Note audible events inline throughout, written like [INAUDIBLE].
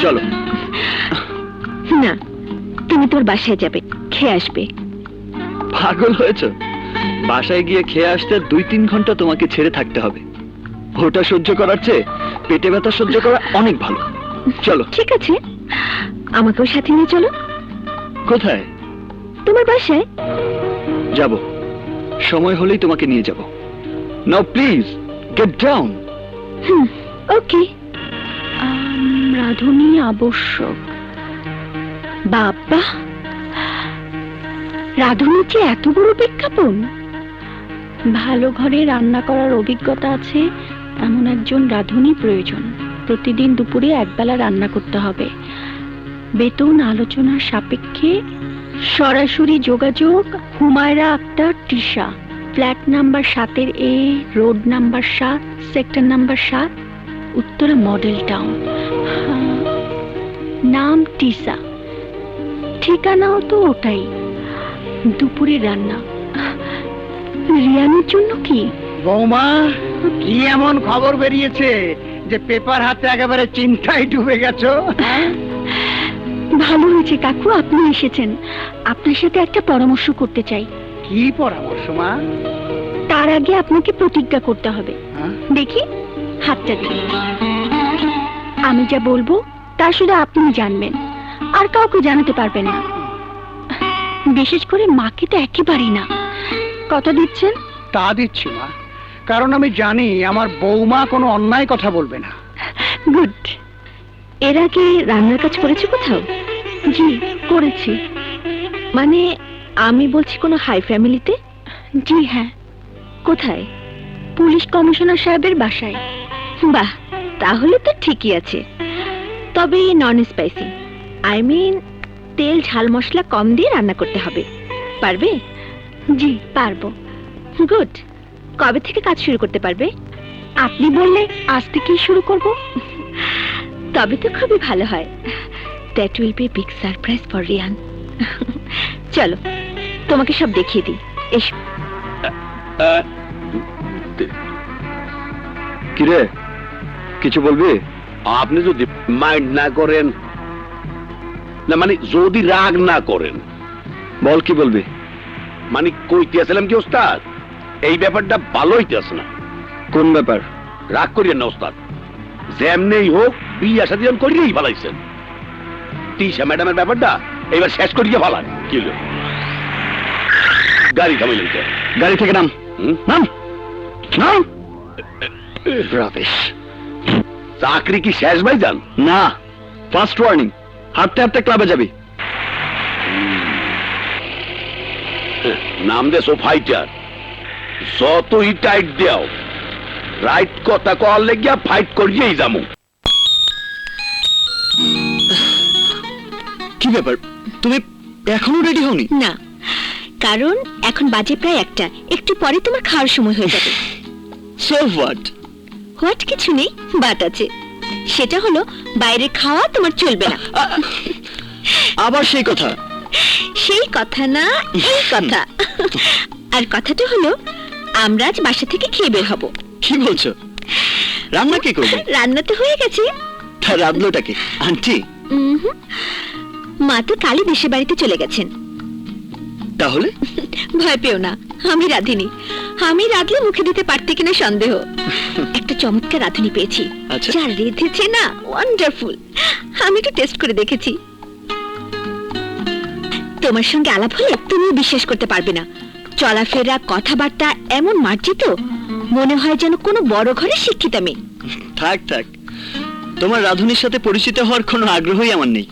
চলো। না তুমি তোর বাসায় যাবে খেয়ে আসবে। পাগল হয়েছ? বাসায় গিয়ে খেয়ে আসতে দুই তিন ঘণ্টা তোমাকে ছেড়ে থাকতে হবে। ওটা সহ্য করার চেয়ে পেটে ব্যথা সহ্য করা অনেক ভালো। চলো। ঠিক আছে। আমাকেও সাথে নিয়ে চলো। কোথায়? তোমার বাসায়। যাব। সময় হলেই তোমাকে নিয়ে যাব। Now please get down. Okay. রাধুনি আবশ্যক। বাবা রাধুনি যে এত বড় বিজ্ঞাপন? ভালো ঘরে রান্না করার অভিজ্ঞতা আছে, এমন একজন রাঁধুনি প্রয়োজন। প্রতিদিন দুপুরে একবেলা রান্না করতে হবে। বেতন আলোচনার সাপেক্ষে, সরাসরি যোগাযোগ, হুমায়রা আক্তার, তৃষা। ফ্ল্যাট নাম্বার সাতের এ, রোড নাম্বার সাত, সেক্টর নাম্বার সাত। Uttara model town. নাম টিসা। ঠিকানাও তো ওটাই। দুপুরে রান্না। রিয়ানের জন্য কি? বৌমা কি এমন খবর বেরিয়েছে যে পেপার হাতে একেবারে চিন্তায় ডুবে গেছো? হ্যাঁ? ভালো হয়েছে কাকু আপনি এসেছেন। আপনার সাথে একটা পরামর্শ করতে চাই। কি পরামর্শ মা? তার আগে আপনাকে প্রতিজ্ঞা করতে হবে। হ্যাঁ? দেখি। হাতটা দিন আমি যা বলব তা শুধু আপনি জানবেন। আর কাউকে জানাতে পারবেন না। বিশেষ করে মাকে তো একেবারেই না। কথা দিচ্ছেন? তা দিচ্ছি মা। কারণ আমি জানি আমার বৌমা কোনো অন্যায় কথা বলবে না। গুড। এর আগে রান্নার কাজ করেছি কোথাও? জি করেছি। মানে আমি বলছি কোনো হাই ফ্যামিলিতে? জি হ্যাঁ। কোথায়? পুলিশ কমিশনার সাহেবের বাসায়। বাহ, তাহলে তো ঠিকই আছে। তবে নন স্পাইসি আই মিন তেল ঝাল মশলা কম দিয়ে রান্না করতে হবে। পারবে? জি, পারব। গুড কবে থেকে কাজ শুরু করতে পারবে? আপনি বললে আজ থেকেই শুরু করব। তবে তো খুবই ভালো হয়। That will be big surprise for Riyan চলো, তোমাকে সব দেখিয়ে দিই। এসো কিরে? কিছু বলবি? আপনি যদি মাইন্ড না করেন না মানে যদি রাগ না করেন বল কি বলবি? মানে কইতে আসলাম কি ওস্তাদ? এই ব্যাপারটা ভালো হইতেছে না। কোন ব্যাপার? রাগ করিয়েন না ওস্তাদ। যেমনেই হোক বিয়ে আসা দিন করিয়েই ভালাইছেন তিশা ম্যাডামের ব্যাপারটা এবার শেষ করিয়ে ভালান কি হলো? গাড়ি থামাইলেন কে গাড়ি থেকে নাম? নাম। নাম। রাবিশ চাকরি কি শেষ ভাই যান না ফার্স্ট ওয়ার্নিং হাঁটতে হাঁটতে ক্লাবে যাবি। নাম দেছো ফাইটার যতই টাইট দেও রাইট কথা কল লেগিয়া ফাইট করিয়েই যামু। কি ব্যাপার? তুমি এখনও রেডি হওনি? না কারণ এখন বাজে প্রায় একটা। একটু পরে তোমার খাওয়ার সময় হয়ে যাবে। সো হোয়াট হোয়াট কিছু নেই বাট আছে। সেটা হলো বাইরে খাওয়া তোমার চলবে না। আবার সেই কথা। সেই কথা না এই কথা। আর কথাটা হলো আমরা আজ বাসা থেকে খেয়ে বের হব। কি বলছো? রান্না কে করবে? রান্না তো হয়ে গেছে। তা রাঁধলোটাকে আন্টি? উমহুম। মা তো কালই দেশে বাড়িতে চলে গেছেন। তাহলে? ভয় পেও না আমি রাঁধিনি। আমি রাঁধলে মুখে দিতে পারতে কিনা সন্দেহ। একটা চমৎকার রাঁধুনি পেয়েছি। আচ্ছা। যা রেঁধেছে না ওয়ান্ডারফুল আমি একটু টেস্ট করে দেখেছি। তোমার সঙ্গে আলাপ হলে তুমি বিশ্বাস করতে পারবে না। চলাফেরা কথাবার্তা এমন মার্জিত মনে হয় যেন কোনো বড় ঘরে শিক্ষিত মেয়ে। থাক থাক। তোমার রাধুনির সাথে পরিচিত হওয়ার কোনো আগ্রহই আমার নেই।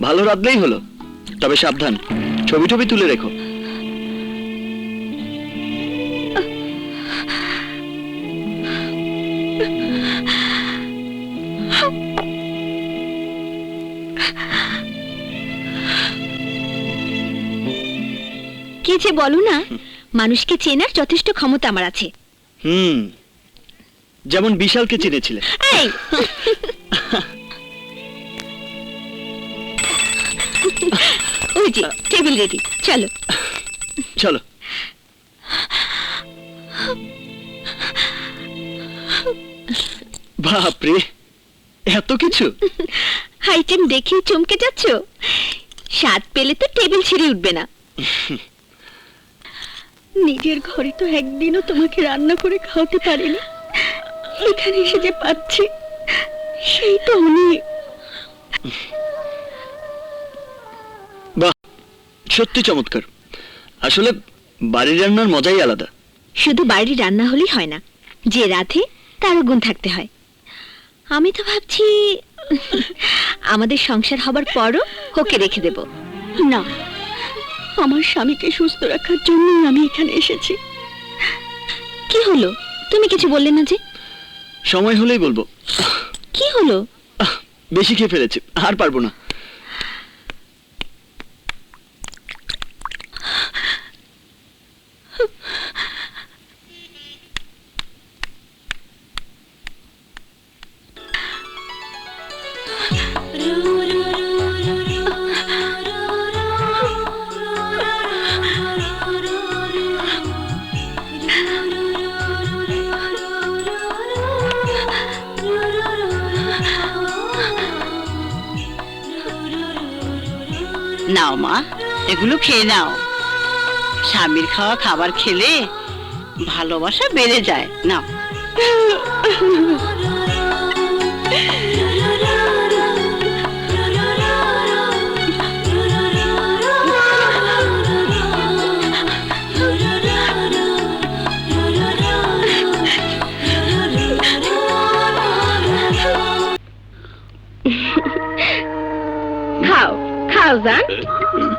ভালো রাধলেই হলো। তবে সাবধান ছবি টবি তুলে রেখো। যে বলো না মানুষকে চেনার যথেষ্ট ক্ষমতা আমার আছে। হুম যেমন বিশালকে চিনেছিলে। এই! ওই যে টেবিল রেডি চলো। চলো। বাপরে এত কিছু? আইটেম দেখে চমকে যাচ্ছ? স্বাদ পেলে তো টেবিল ছিঁড়ে উঠবে না। নিজের ঘরে তো একদিনও তোমাকে রান্না করে খাওয়াতে পারিনি। এখানে এসে যে পাচ্ছি সেই তো অনেক বাহ সত্যি চমৎকার। আসলে বাড়ির রান্নার মজাই আলাদা। শুধু বাড়ির রান্না হলেই হয় না যে রাধে তারও গুণ থাকতে হয়। আমি তো ভাবছি আমাদের সংসার হবার পরও ওকে রেখে দেব। না আমার স্বামীকে সুস্থ রাখার জন্যই আমি এখানে এসেছি। কি হলো? তুমি কিছু বললে না যে? সময় হলেই বলব। কি হলো? বেশি খেয়ে ফেলেছি আর পারব না। মা এগুলো খেয়ে নাও। স্বামীর খাওয়া খাবার খেলে ভালোবাসা বেড়ে যায়। নাও। খাও। খাও জান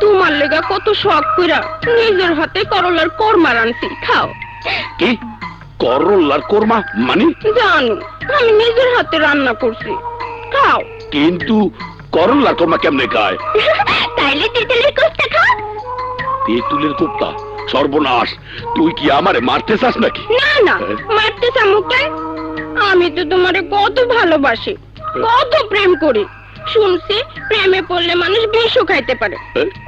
তোমার লেগা কত শখ কইরা নিজের হাতে করলার কোরমা রানছি খাও। কি? করল্লার কোরমা? মানে? জানো আমি নিজের হাতে রান্না করছি খাও। কিন্তু করল্লার কোরমা কেমনে খায়? তাইলে তেতেলের কোস্তা খাও। তেঁতুলের কোপ্তা? সর্বনাশ তুই কি আমারে মারতে চাস নাকি? না না মারতে চামুকে আমি তো তোমারে কত ভালোবাসি কত প্রেম করি। শুনছি প্রেমে পড়লে মানুষ বিষও খাইতে পারে।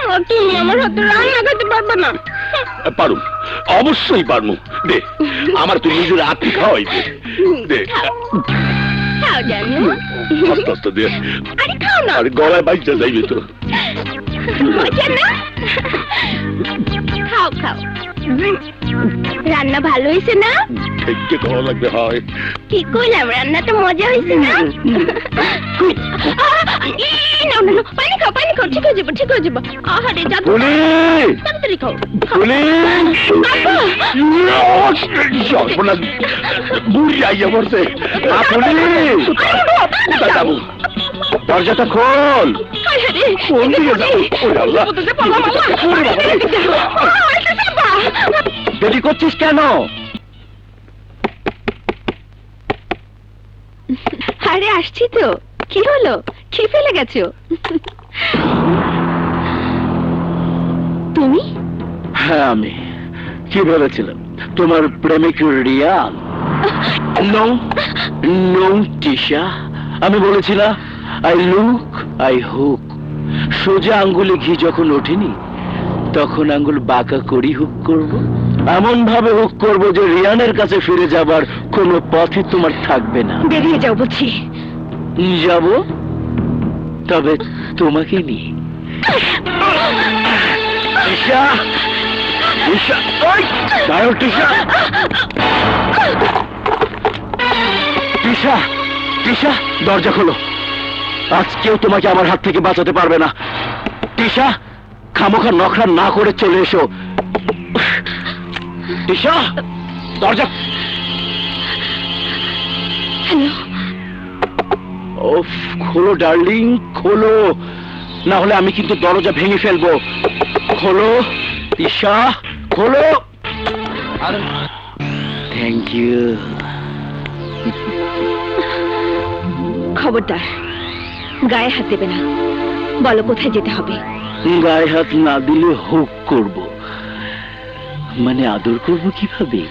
আর তুমি আমার হাতে রান্না খাইতে পারবে না। পারুম অবশ্যই পারমু। দে আমার তুই নিজের হাতে খাওয়াই দে। দে। খাও জানো। আস্তে আস্তে দে। আরে খাও না। আরে গলায় বাইচা যাইবে তো। না খাও খাও। রান্না ভালো হয়েছে না? দেখতে ভালো লাগবে হয়। কি কইলাম রান্না তো মজা হয়েছে না? পানি খাও পানি খাও ঠিক হয়ে যাব ঠিক হয়ে যাব। আহারে যা তাড়াতাড়ি খাও। বুড়ি আইয়া পড়ছে। দরজাটা খোল! হায় হায়। দেরি করছিস কেন আরে আসছি তো কি হলো খেয়ে ফেলে গেছো তুমি হ্যাঁ আমি কি ভেবেছিলাম তোমার প্রেমিক রিয়ান নো নো টিশা আমি বলেছিলাম আই লুক আই হুক সোজা আঙ্গুলে ঘি যখন ওঠেনি তখন আঙ্গুল বাঁকা করি হুক করব। এমন ভাবে হুক করব যে রিয়ানের কাছে ফিরে যাবার কোনো পথই তোমার থাকবে না। বেরিয়ে যাও বুঝছি যাব তবে তোমাকে নিয়ে। টিশা টিশা ওই দাঁড়াও টিশা টিশা টিশা দরজা খোলো। আজ কেউ তোমাকে আমার হাত থেকে বাঁচাতে পারবে না। টিশা খামোখা নখরা না করে চলে এসো। টিশা দরজা ওফ খোলো ডার্লিং খোলো। না হলে আমি কিন্তু দরজা ভেঙে ফেলব। খোলো ঈশা খোলো। Thank you. খবরদার। গায়ে হাত দেবে না। বলো কোথায় যেতে হবে? গায়ে হাত না দিলে হুক করব। মানে আদর করব কীভাবে?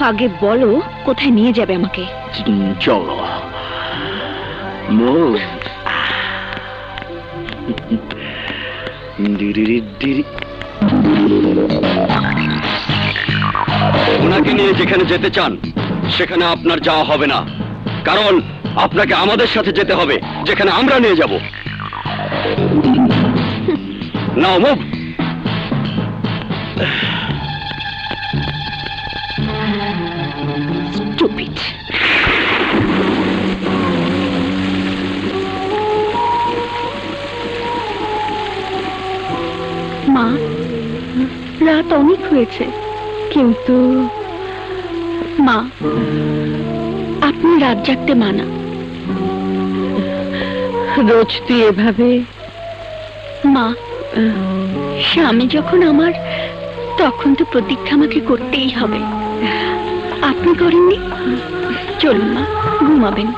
আগে বলো কোথায় নিয়ে যাবে আমাকে? চলো। ওনাকে নিয়ে যেখানে যেতে চান সেখানে আপনার যাওয়া হবে না। কারণ আপনাকে আমাদের সাথে যেতে হবে, যেখানে আমরা নিয়ে যাব। Now, move. মা, রাত অনেক হয়েছে, কিন্তু মা, আপনি রাত জাগতে মানা। রোজ তুই এভাবে? মা স্বামী যখন আমার তখন তো প্রতীক্ষা আমাকে করতেই হবে। আপনি করেননি? চলুন মা ঘুমাবেন।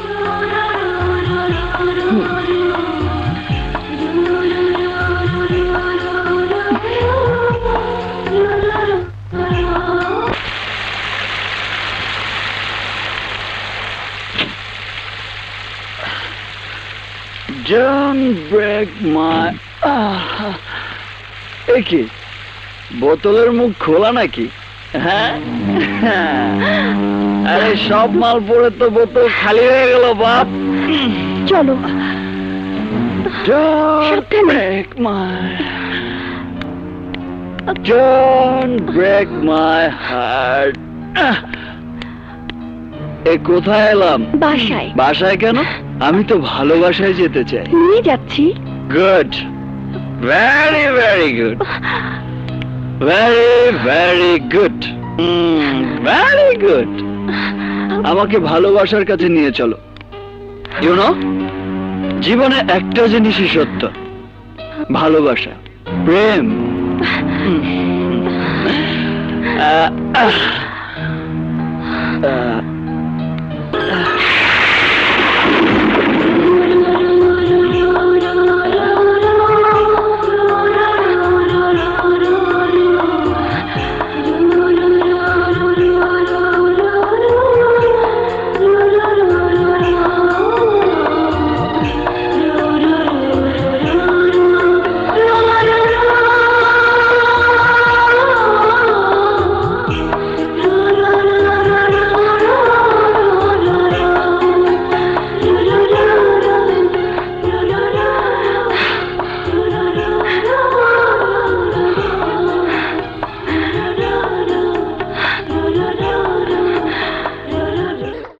Don't break my... আহ! এ কি? বোতলের মুখ খোলা নাকি? হ্যাঁ? [LAUGHS] আরে সব মাল পড়ে তো বোতল খালি হয়ে গেল বাপ। চলো। Don't break my... Don't break my heart. এ কোথায় এলাম? বাসায়। বাসায় কেন? আমি তো ভালোবাসায় যেতে চাই। নিয়ে যাচ্ছি। Good very very good very very good very good আমাকে ভালোবাসার কাছে নিয়ে চলো। ইউনো জীবনে একটা জিনিসই সত্য। ভালোবাসা প্রেম। আহ, আহ,